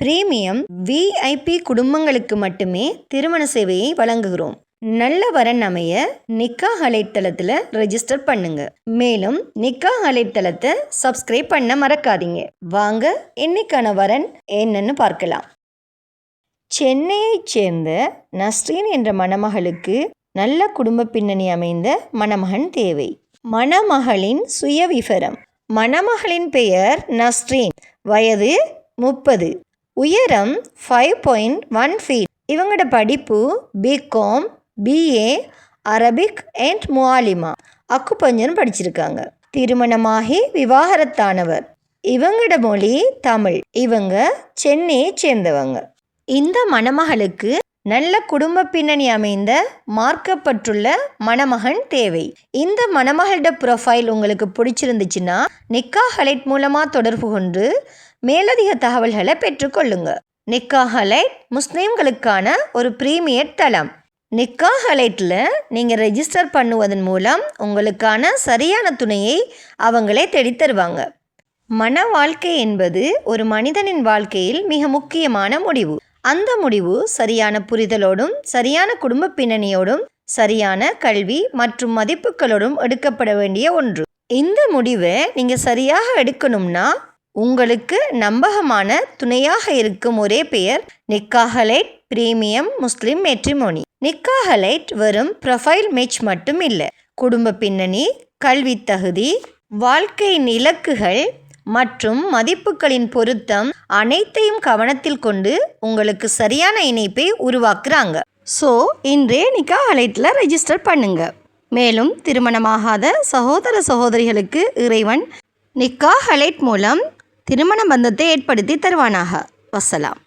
Premium VIP குடும்பங்களுக்கு மட்டுமே திருமண சேவையை வழங்குகிறோம். நல்ல வரன் அமைய நிக்கா அலைத்தளத்தில் ரெஜிஸ்டர் பண்ணுங்க. மேலும் நிக்கா அலைத்தளத்தை சப்ஸ்கிரைப் பண்ண மறக்காதீங்க. வாங்க இன்னைக்கான வரன் என்னன்னு பார்க்கலாம். சென்னையைச் சேர்ந்த நஸ்ரீன் என்ற மணமகளுக்கு நல்ல குடும்ப பின்னணி அமைந்த மணமகன் தேவை. மணமகளின் சுயவிவரம். மணமகளின் பெயர் நஸ்ரீன். வயது முப்பது. உயரம் ஃபைவ் பாயிண்ட் ஒன் ஃபீட் இவங்களோட படிப்பு பிகாம் பிஏ அரபிக் அண்ட் முவாலிமா அக்குப்பஞ்சன் படிச்சிருக்காங்க. திருமணமாகி விவாகரத்தானவர். இவங்களோட மொழி தமிழ். இவங்க சென்னையை சேர்ந்தவங்க. இந்த மணமகளுக்கு நல்ல குடும்ப பின்னணி அமைந்த மார்க்கப்பட்டுள்ள மணமகன் தேவை. இந்த மணமகளோட ப்ரொஃபைல் உங்களுக்கு பிடிச்சிருந்துச்சுன்னா நிக்கா ஹலைட் மூலமாக தொடர்பு கொண்டு மேலதிக தகவல்களை பெற்றுக்கொள்ளுங்க. நிக்கா ஹலைட் முஸ்லீம்களுக்கான ஒரு பிரீமியர் தளம். நிக்கா ஹலைட்டில் நீங்கள் ரெஜிஸ்டர் பண்ணுவதன் மூலம் உங்களுக்கான சரியான துணையை அவங்களே தெடித்தருவாங்க மன வாழ்க்கை என்பது ஒரு மனிதனின் வாழ்க்கையில் மிக முக்கியமான முடிவு. அந்த முடிவு சரியான புரிதலோடும் சரியான குடும்ப பின்னணியோடும் சரியான கல்வி மற்றும் மதிப்புகளோடும் எடுக்கப்பட வேண்டிய ஒன்று. இந்த முடிவை நீங்கள் சரியாக எடுக்கணும்னா உங்களுக்கு நம்பகமான துணையாக இருக்கும் ஒரே பெயர் நிக்காஹலைட் பிரீமியம் முஸ்லிம் மேட்ரிமோனி. நிக்காஹலைட் வெறும் ப்ரொஃபைல் மேட்ச் மட்டும் இல்லை. குடும்ப பின்னணி கல்வி தகுதி வாழ்க்கை இலக்குகள் மற்றும் மதிப்புகளின் பொருத்தம் அனைத்தையும் கவனத்தில் கொண்டு உங்களுக்கு சரியான இணைப்பை உருவாக்குறாங்க. ஸோ இன்றே நிக்கா அலைட்டில் ரெஜிஸ்டர் பண்ணுங்க. மேலும் திருமணமாகாத சகோதர சகோதரிகளுக்கு இறைவன் நிக்கா ஹலைட் மூலம் திருமண பந்தத்தை ஏற்படுத்தி தருவானாக. வசலாம்.